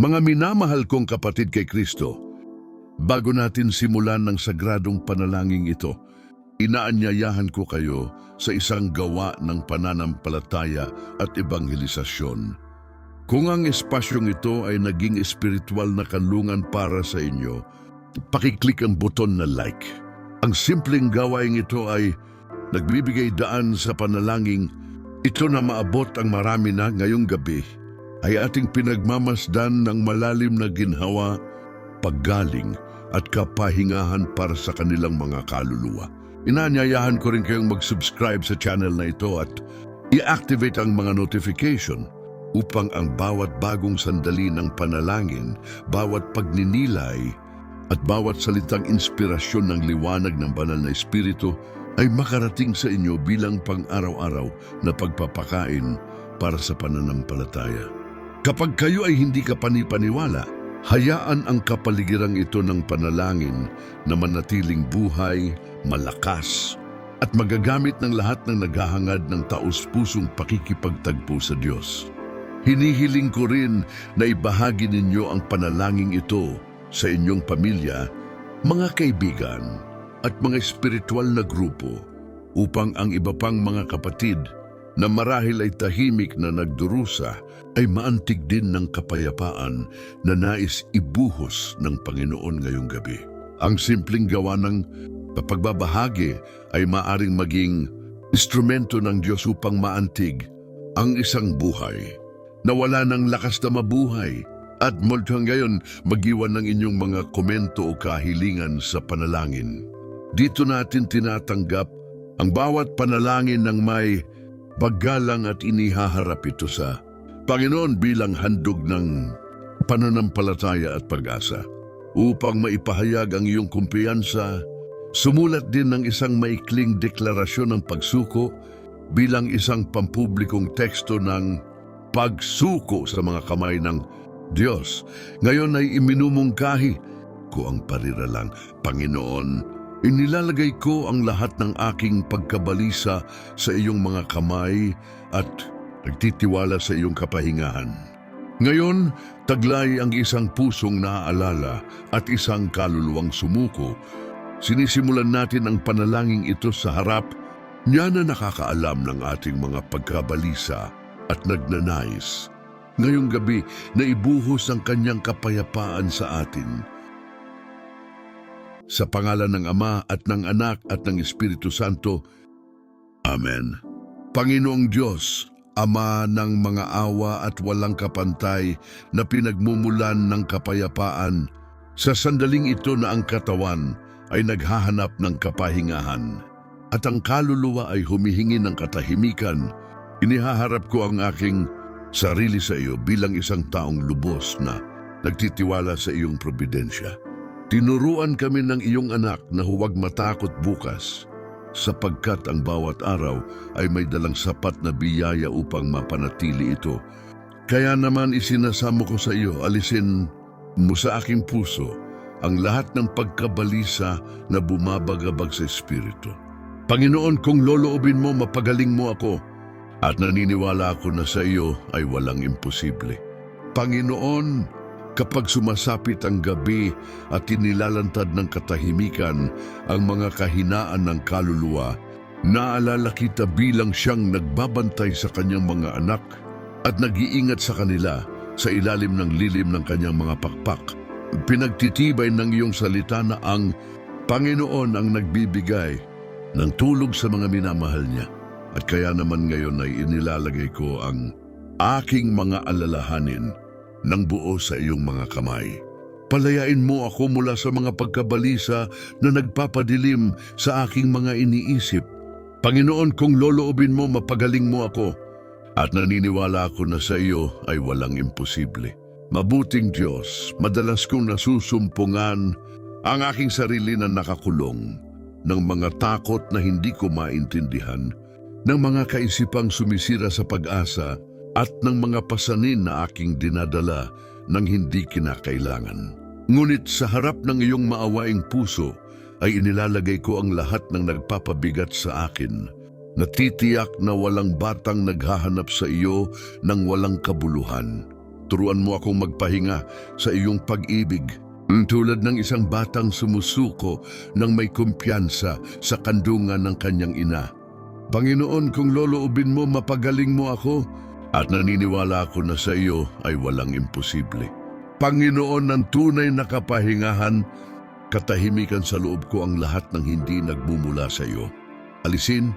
Mga minamahal kong kapatid kay Kristo, bago natin simulan ng sagradong panalangin ito, inaanyayahan ko kayo sa isang gawa ng pananampalataya at ebanghelisasyon. Kung ang espasyong ito ay naging espiritual na kanlungan para sa inyo, pakiclick ang buton na like. Ang simpleng gawain ito ay nagbibigay daan sa panalangin. Ito na maabot ang marami na ngayong gabi ay ating pinagmamasdan ng malalim na ginhawa, paggaling at kapahingahan para sa kanilang mga kaluluwa. Inaanyayahan ko rin kayong mag-subscribe sa channel na ito at i-activate ang mga notification upang ang bawat bagong sandali ng panalangin, bawat pagninilay at bawat salitang inspirasyon ng liwanag ng banal na espiritu ay makarating sa inyo bilang pang-araw-araw na pagpapakain para sa pananampalataya. Kapag kayo ay hindi ka panipaniwala, hayaan ang kapaligirang ito ng panalangin na manatiling buhay, malakas, at magagamit ng lahat ng naghahangad ng taus-pusong pakikipagtagpo sa Diyos. Hinihiling ko rin na ibahagi ninyo ang panalangin ito sa inyong pamilya, mga kaibigan, at mga espiritual na grupo upang ang iba pang mga kapatid na marahil ay tahimik na nagdurusa ay maantig din ng kapayapaan na nais ibuhos ng Panginoon ngayong gabi. Ang simpleng gawa ng pagbabahagi ay maaring maging instrumento ng Diyos upang maantig ang isang buhay na wala ng lakas na mabuhay at multo ngayon magiwan ng inyong mga komento o kahilingan sa panalangin. Dito natin tinatanggap ang bawat panalangin ng may paggalang at inihaharap ito sa Panginoon bilang handog ng pananampalataya at pag-asa. Upang maipahayag ang iyong kumpiyansa, sumulat din ng isang maikling deklarasyon ng pagsuko bilang isang pampublikong teksto ng pagsuko sa mga kamay ng Diyos. Ngayon ay iminumungkahi ko ang pariralang Panginoon. Inilalagay ko ang lahat ng aking pagkabalisa sa iyong mga kamay at nagtitiwala sa iyong kapahingahan. Ngayon, taglay ang isang pusong naaalala at isang kaluluwang sumuko. Sinisimulan natin ang panalangin ito sa harap niya na nakakaalam ng ating mga pagkabalisa at nagnanais. Ngayong gabi na ibuhos ang kanyang kapayapaan sa atin. Sa pangalan ng Ama at ng Anak at ng Espiritu Santo. Amen. Panginoong Diyos, Ama ng mga awa at walang kapantay na pinagmumulan ng kapayapaan, sa sandaling ito na ang katawan ay naghahanap ng kapahingahan at ang kaluluwa ay humihingi ng katahimikan, inihaharap ko ang aking sarili sa iyo bilang isang taong lubos na nagtitiwala sa iyong probidensya. Tinuruan kami ng iyong anak na huwag matakot bukas sapagkat ang bawat araw ay may dalang sapat na biyaya upang mapanatili ito. Kaya naman isinasamo ko sa iyo, alisin mo sa aking puso ang lahat ng pagkabalisa na bumabagabag sa Espiritu. Panginoon, kung loloobin mo, mapagaling mo ako at naniniwala ako na sa iyo ay walang imposible. Panginoon, kapag sumasapit ang gabi at inilalantad ng katahimikan ang mga kahinaan ng kaluluwa, naalala kita bilang siyang nagbabantay sa kanyang mga anak at nag-iingat sa kanila sa ilalim ng lilim ng kanyang mga pakpak. Pinagtitibay ng iyong salita na ang Panginoon ang nagbibigay ng tulog sa mga minamahal niya. At kaya naman ngayon ay inilalagay ko ang aking mga alalahanin ng buo sa iyong mga kamay. Palayain mo ako mula sa mga pagkabalisa na nagpapadilim sa aking mga iniisip. Panginoon, kung loloobin mo, mapagaling mo ako. At naniniwala ako na sa iyo ay walang imposible. Mabuting Diyos, madalas kong nasusumpungan ang aking sarili na nakakulong ng mga takot na hindi ko maintindihan, ng mga kaisipang sumisira sa pag-asa at ng mga pasanin na aking dinadala ng hindi kinakailangan. Ngunit sa harap ng iyong maawaing puso ay inilalagay ko ang lahat ng nagpapabigat sa akin. Natitiyak na walang batang naghahanap sa iyo ng walang kabuluhan. Turuan mo akong magpahinga sa iyong pag-ibig. Tulad ng isang batang sumusuko ng may kumpiyansa sa kandungan ng kanyang ina. Panginoon, kung loloobin mo, mapagaling mo ako at naniniwala ako na sa iyo ay walang imposible. Panginoon ng tunay na kapahingahan, katahimikan sa loob ko ang lahat ng hindi nagmumula sa iyo. Alisin,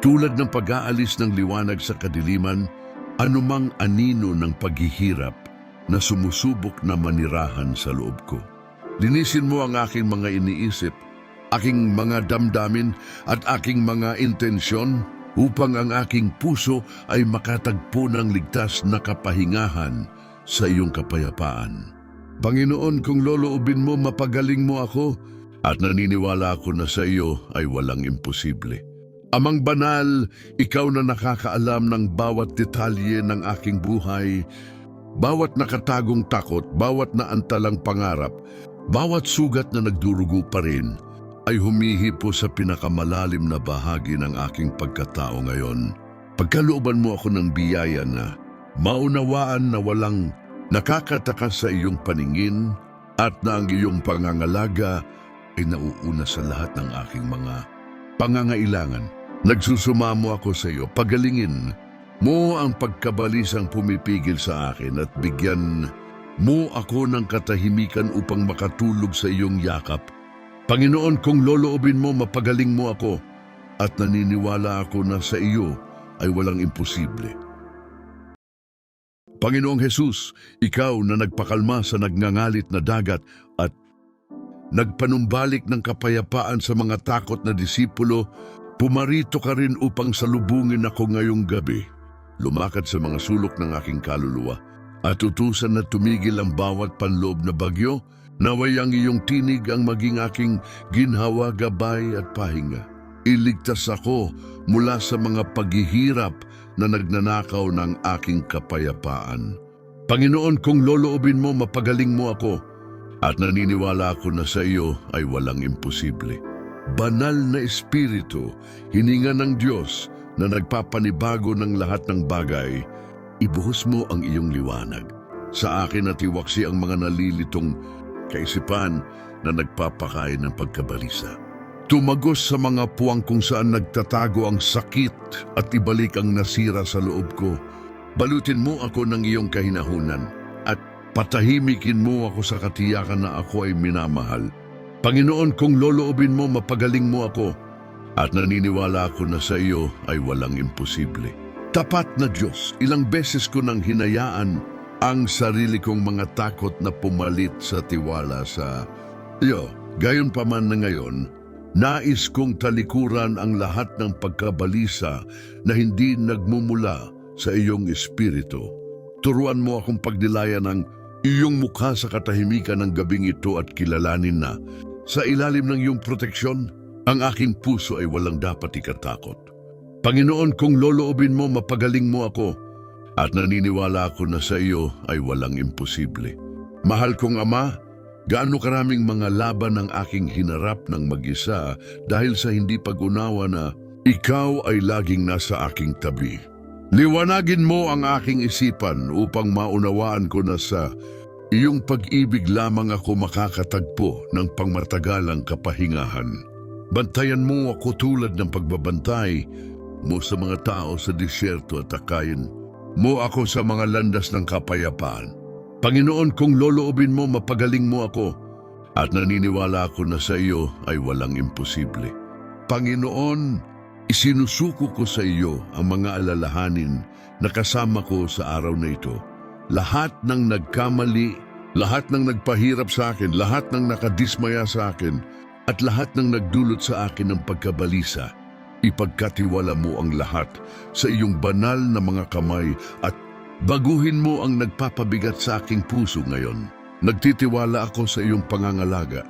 tulad ng pag-aalis ng liwanag sa kadiliman, anumang anino ng paghihirap na sumusubok na manirahan sa loob ko. Linisin mo ang aking mga iniisip, aking mga damdamin at aking mga intensyon upang ang aking puso ay makatagpo ng ligtas na kapahingahan sa iyong kapayapaan. Panginoon, kung loloobin mo, mapagaling mo ako at naniniwala ako na sa iyo ay walang imposible. Amang banal, ikaw na nakakaalam ng bawat detalye ng aking buhay, bawat nakatagong takot, bawat naantalang pangarap, bawat sugat na nagdurugo pa rin, ay humihipo sa pinakamalalim na bahagi ng aking pagkatao ngayon. Pagkalooban mo ako ng biyaya na maunawaan na walang nakakataka sa iyong paningin at na ang iyong pangangalaga ay nauuna sa lahat ng aking mga pangangailangan. Nagsusumamo ako sa iyo, pagalingin mo ang pagkabalisang pumipigil sa akin at bigyan mo ako ng katahimikan upang makatulog sa iyong yakap. Panginoon, kung loloobin mo, mapagaling mo ako at naniniwala ako na sa iyo ay walang imposible. Panginoong Jesus, ikaw na nagpakalma sa nagngangalit na dagat at nagpanumbalik ng kapayapaan sa mga takot na disipulo, pumarito ka rin upang salubungin ako ngayong gabi. Lumakad sa mga sulok ng aking kaluluwa at utusan na tumigil ang bawat panloob na bagyo, naway ang iyong tinig ang maging aking ginhawa, gabay at pahinga. Iligtas ako mula sa mga paghihirap na nagnanakaw ng aking kapayapaan. Panginoon, kung loloobin mo, mapagaling mo ako at naniniwala ako na sa iyo ay walang imposible. Banal na Espiritu, hininga ng Diyos na nagpapanibago ng lahat ng bagay, ibuhos mo ang iyong liwanag. Sa akin at iwaksi ang mga nalilitong kaisipan na nagpapakain ng pagkabalisa. Tumagos sa mga puwang kung saan nagtatago ang sakit at ibalik ang nasira sa loob ko. Balutin mo ako ng iyong kahinahunan at patahimikin mo ako sa katiyakan na ako ay minamahal. Panginoon, kung loloobin mo, mapagaling mo ako at naniniwala ako na sa iyo ay walang imposible. Tapat na Diyos, ilang beses ko nang hinayaan ang sarili kong mga takot na pumalit sa tiwala sa iyo. Gayon pa man na ngayon, nais kong talikuran ang lahat ng pagkabalisa na hindi nagmumula sa iyong espiritu. Turuan mo akong pagnilayan ng iyong mukha sa katahimikan ng gabing ito at kilalanin na sa ilalim ng iyong proteksyon, ang aking puso ay walang dapat ikatakot. Panginoon, kung loloobin mo, mapagaling mo ako at naniniwala ako na sa iyo ay walang imposible. Mahal kong Ama, gaano karaming mga laban ang aking hinarap ng mag-isa dahil sa hindi pag-unawa na ikaw ay laging nasa aking tabi. Liwanagin mo ang aking isipan upang maunawaan ko na sa iyong pag-ibig lamang ako makakatagpo ng pangmatagalang kapahingahan. Bantayan mo ako tulad ng pagbabantay mo sa mga tao sa disyerto at akayin mo ako sa mga landas ng kapayapaan. Panginoon, kung loloobin mo, mapagaling mo ako at naniniwala ako na sa iyo ay walang imposible. Panginoon, isinusuko ko sa iyo ang mga alalahanin na kasama ko sa araw na ito. Lahat ng nagkamali, lahat ng nagpahirap sa akin, lahat ng nakadismaya sa akin, at lahat ng nagdulot sa akin ng pagkabalisa, ipagkatiwala mo ang lahat sa iyong banal na mga kamay at baguhin mo ang nagpapabigat sa aking puso ngayon. Nagtitiwala ako sa iyong pangangalaga.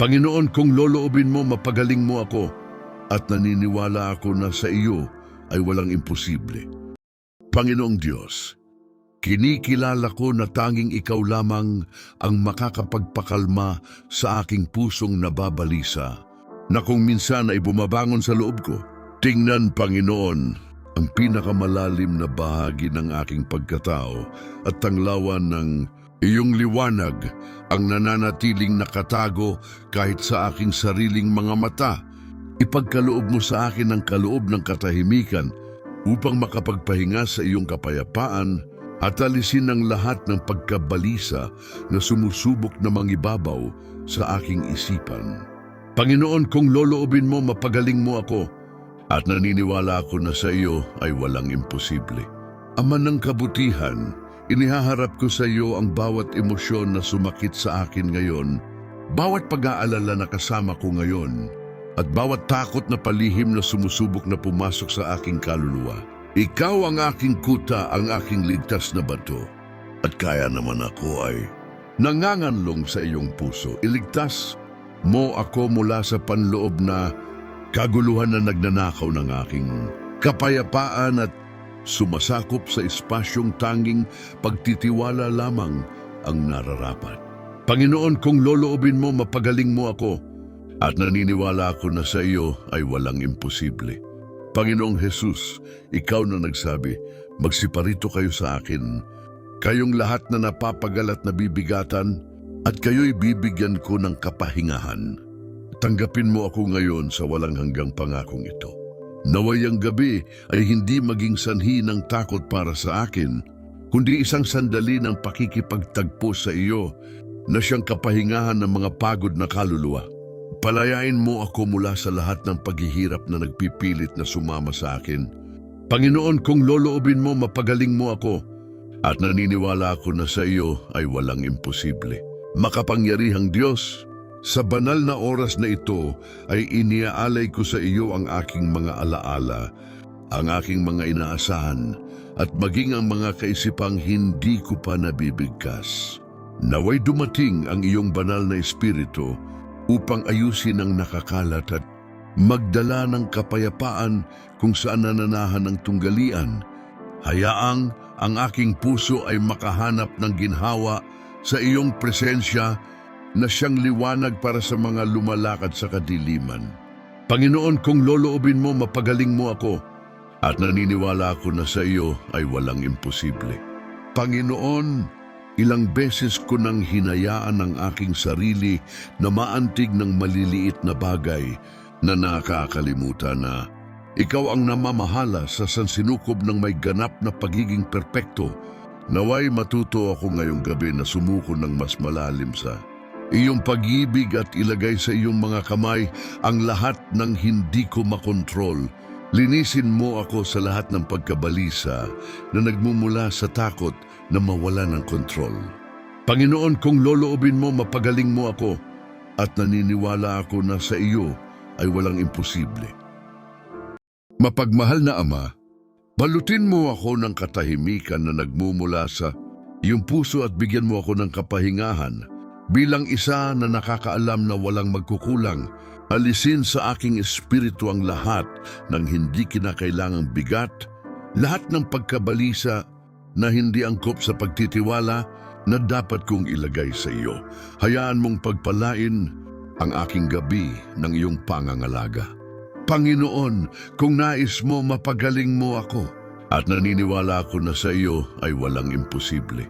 Panginoon, kung loloobin mo, mapagaling mo ako at naniniwala ako na sa iyo ay walang imposible. Panginoong Diyos, kinikilala ko na tanging ikaw lamang ang makakapagpakalma sa aking pusong nababalisa na kung minsan ay bumabangon sa loob ko. Tingnan, Panginoon, ang pinakamalalim na bahagi ng aking pagkatao at tanglawan ng iyong liwanag ang nananatiling nakatago kahit sa aking sariling mga mata. Ipagkaloob mo sa akin ang kaloob ng katahimikan upang makapagpahinga sa iyong kapayapaan at alisin ang lahat ng pagkabalisa na sumusubok na mangibabaw sa aking isipan. Panginoon, kung loloobin mo, mapagaling mo ako at naniniwala ako na sa iyo ay walang imposible. Ama ng kabutihan, inihaharap ko sa iyo ang bawat emosyon na sumakit sa akin ngayon, bawat pag-aalala na kasama ko ngayon, at bawat takot na palihim na sumusubok na pumasok sa aking kaluluwa. Ikaw ang aking kuta, ang aking ligtas na bato. At kaya naman ako ay nanganganlong sa iyong puso. Iligtas mo ako mula sa panloob na kaguluhan na nagnanakaw ng aking kapayapaan at sumasakop sa espasyong tanging pagtitiwala lamang ang nararapat. Panginoon, kung loloobin mo, mapagaling mo ako at naniniwala ako na sa iyo ay walang imposible. Panginoong Jesus, ikaw na nagsabi, magsiparito kayo sa akin, kayong lahat na napapagal at nabibigatan, at kayo'y bibigyan ko ng kapahingahan. Tanggapin mo ako ngayon sa walang hanggang pangakong ito. Naway ang gabi ay hindi maging sanhi ng takot para sa akin, kundi isang sandali ng pakikipagtagpo sa iyo na siyang kapahingahan ng mga pagod na kaluluwa. Palayain mo ako mula sa lahat ng paghihirap na nagpipilit na sumama sa akin. Panginoon, kung loloobin mo, mapagaling mo ako. At naniniwala ako na sa iyo ay walang imposible. Makapangyarihang Diyos, sa banal na oras na ito ay iniaalay ko sa iyo ang aking mga alaala, ang aking mga inaasahan, at maging ang mga kaisipang hindi ko pa nabibigkas. Naway dumating ang iyong banal na espiritu upang ayusin ang nakakalat at magdala ng kapayapaan kung saan nananahan ang tunggalian. Hayaang ang aking puso ay makahanap ng ginhawa sa iyong presensya na siyang liwanag para sa mga lumalakad sa kadiliman. Panginoon, kung loloobin mo, mapagaling mo ako at naniniwala ako na sa iyo ay walang imposible. Panginoon, Ilang beses ko nang hinayaan ang aking sarili na maantig ng maliliit na bagay na nakakalimutan na ikaw ang namamahala sa sansinukob ng may ganap na pagiging perpekto. Naway matuto ako ngayong gabi na sumuko ng mas malalim sa iyong pag-ibig at ilagay sa iyong mga kamay ang lahat ng hindi ko makontrol. Linisin mo ako sa lahat ng pagkabalisa na nagmumula sa takot na mawala ng kontrol. Panginoon, kung loloobin mo, mapagaling mo ako at naniniwala ako na sa iyo ay walang imposible. Mapagmahal na Ama, balutin mo ako ng katahimikan na nagmumula sa iyong puso at bigyan mo ako ng kapahingahan bilang isa na nakakaalam na walang magkukulang Alisin sa aking espiritu ang lahat ng hindi kinakailangang bigat, lahat ng pagkabalisa na hindi angkop sa pagtitiwala na dapat kong ilagay sa iyo. Hayaan mong pagpalain ang aking gabi ng iyong pangangalaga. Panginoon, kung nais mo, mapagaling mo ako at naniniwala ako na sa iyo ay walang imposible.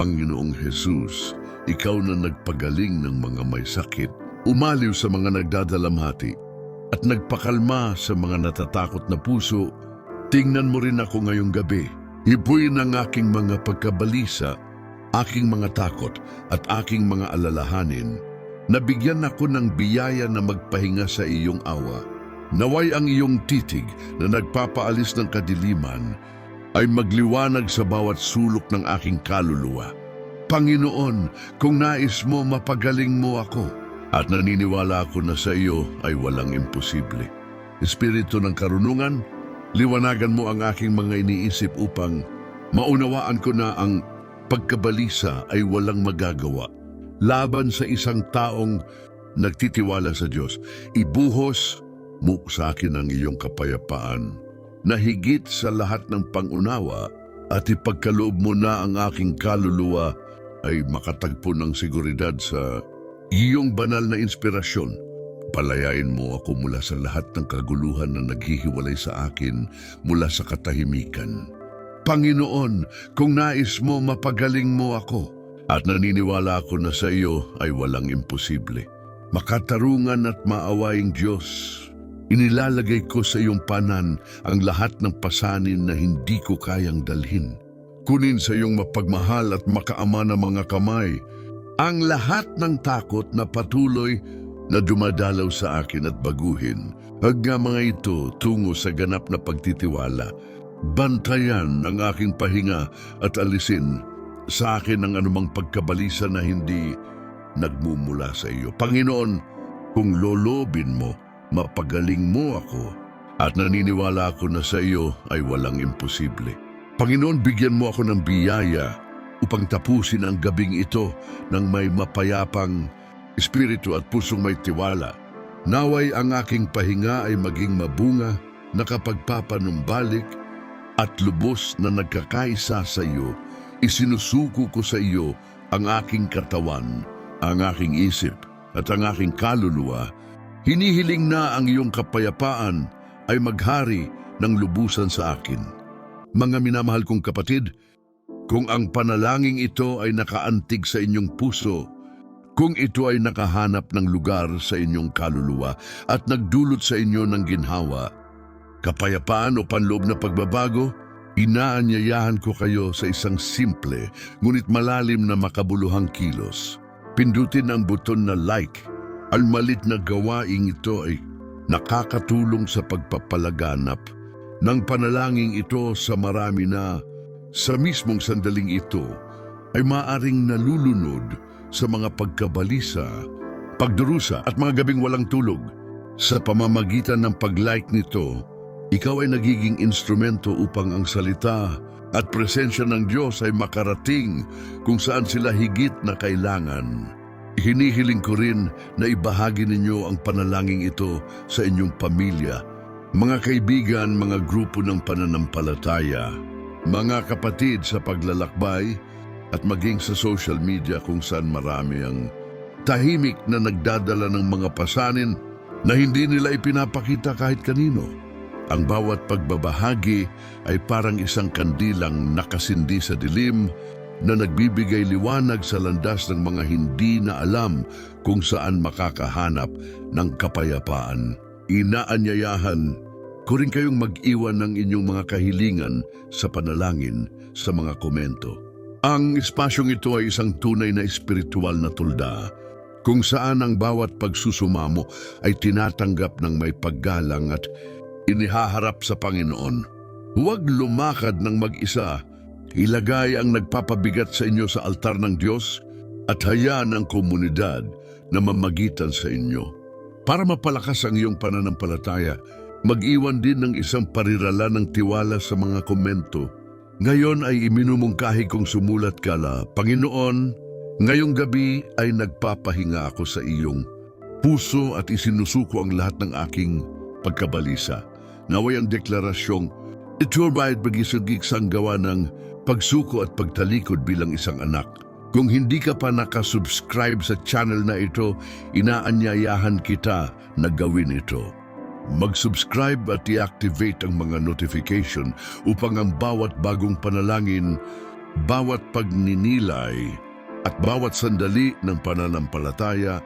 Panginoong Jesus, ikaw na nagpagaling ng mga may sakit umaliw sa mga nagdadalamhati at nagpakalma sa mga natatakot na puso, tingnan mo rin ako ngayong gabi. Hipuin ang aking mga pagkabalisa, aking mga takot at aking mga alalahanin. Nabigyan ako ng biyaya na magpahinga sa iyong awa. Naway ang iyong titig na nagpapaalis ng kadiliman ay magliwanag sa bawat sulok ng aking kaluluwa. Panginoon, kung nais mo, mapagaling mo ako at naniniwala ako na sa iyo ay walang imposible. Espiritu ng karunungan, liwanagan mo ang aking mga iniisip upang maunawaan ko na ang pagkabalisa ay walang magagawa. Laban sa isang taong nagtitiwala sa Diyos, ibuhos mo sa akin ang iyong kapayapaan na higit sa lahat ng pangunawa at ipagkaloob mo na ang aking kaluluwa ay makatagpo ng seguridad sa iyong banal na inspirasyon. Palayain mo ako mula sa lahat ng kaguluhan na naghihiwalay sa akin mula sa katahimikan. Panginoon, kung nais mo, mapagaling mo ako. At naniniwala ako na sa iyo ay walang imposible. Makatarungan at maawaing Diyos, inilalagay ko sa iyong panan ang lahat ng pasanin na hindi ko kayang dalhin. Kunin sa iyong mapagmahal at makaama na mga kamay ang lahat ng takot na patuloy na dumadalaw sa akin at baguhin. Hagga mga ito tungo sa ganap na pagtitiwala. Bantayan ang aking pahinga at alisin sa akin ang anumang pagkabalisa na hindi nagmumula sa iyo. Panginoon, kung lolobin mo, mapagaling mo ako at naniniwala ako na sa iyo ay walang imposible. Panginoon, bigyan mo ako ng biyaya upang tapusin ang gabing ito ng may mapayapang espiritu at pusong may tiwala. Naway ang aking pahinga ay maging mabunga na kapagpapanumbalik at lubos na nagkakaisa sa iyo, isinusuko ko sa iyo ang aking katawan, ang aking isip at ang aking kaluluwa. Hinihiling na ang iyong kapayapaan ay maghari ng lubusan sa akin. Mga minamahal kong kapatid, kung ang panalangin ito ay nakaantig sa inyong puso, kung ito ay nakahanap ng lugar sa inyong kaluluwa at nagdulot sa inyo ng ginhawa, kapayapaan o panloob na pagbabago, inaanyayahan ko kayo sa isang simple ngunit malalim na makabuluhang kilos. Pindutin ang buton na like. Ang malit na gawaing ito ay nakakatulong sa pagpapalaganap ng panalangin ito sa marami na sa mismong sandaling ito ay maaring nalulunod sa mga pagkabalisa, pagdurusa at mga gabing walang tulog. Sa pamamagitan ng pag-like nito, ikaw ay nagiging instrumento upang ang salita at presensya ng Diyos ay makarating kung saan sila higit na kailangan. Hinihiling ko rin na ibahagi ninyo ang panalangin ito sa inyong pamilya, mga kaibigan, mga grupo ng pananampalataya, mga kapatid sa paglalakbay at maging sa social media kung saan marami ang tahimik na nagdadala ng mga pasanin na hindi nila ipinapakita kahit kanino. Ang bawat pagbabahagi ay parang isang kandilang nakasindi sa dilim na nagbibigay liwanag sa landas ng mga hindi na alam kung saan makakahanap ng kapayapaan. Inaanyayahan ko rin kayong mag-iwan ng inyong mga kahilingan sa panalangin sa mga komento. Ang espasyong ito ay isang tunay na espiritual na tulda kung saan ang bawat pagsusumamo ay tinatanggap ng may paggalang at inihaharap sa Panginoon. Huwag lumakad ng mag-isa. Ilagay ang nagpapabigat sa inyo sa altar ng Diyos at hayaan ang komunidad na mamagitan sa inyo. Para mapalakas ang iyong pananampalataya, mag-iwan din ng isang parirala ng tiwala sa mga komento. Ngayon ay iminumungkahi kong sumulat ka la, Panginoon, ngayong gabi ay nagpapahinga ako sa iyong puso at isinusuko ang lahat ng aking pagkabalisa. Naway ang deklarasyong, ito ay pagisagig sang gawa ng pagsuko at pagtalikod bilang isang anak. Kung hindi ka pa nakasubscribe sa channel na ito, inaanyayahan kita na gawin ito. Mag-subscribe at i-activate ang mga notification upang ang bawat bagong panalangin, bawat pagninilay at bawat sandali ng pananampalataya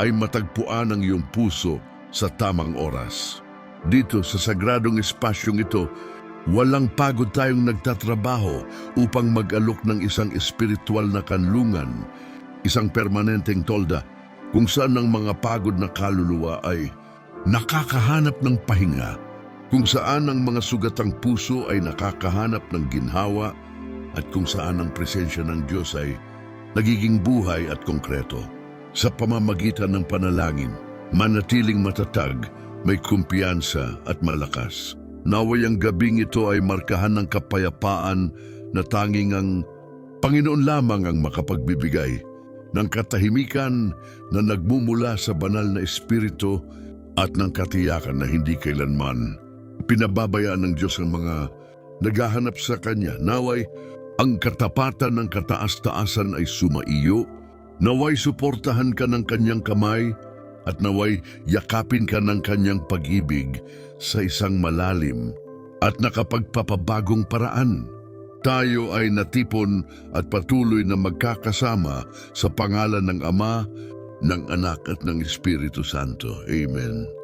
ay matagpuan ng iyong puso sa tamang oras. Dito sa sagradong espasyong ito, walang pagod tayong nagtatrabaho upang mag-alok ng isang espiritual na kanlungan, isang permanenteng tolda kung saan ang mga pagod na kaluluwa ay nakakahanap ng pahinga, kung saan ang mga sugatang puso ay nakakahanap ng ginhawa at kung saan ang presensya ng Diyos ay nagiging buhay at konkreto. Sa pamamagitan ng panalangin, manatiling matatag, may kumpiyansa at malakas. Naway ang gabing ito ay markahan ng kapayapaan na tanging ang Panginoon lamang ang makapagbibigay ng katahimikan na nagmumula sa banal na espiritu at ng katiyakan na hindi kailanman pinababayaan ng Diyos ang mga naghahanap sa Kanya. Naway, ang katapatan ng kataas-taasan ay sumaiyo. Naway, suportahan ka ng Kanyang kamay at naway yakapin ka ng kanyang pag-ibig sa isang malalim at nakapagpapabagong paraan. Tayo ay natipon at patuloy na magkakasama sa pangalan ng Ama, ng Anak at ng Espiritu Santo. Amen.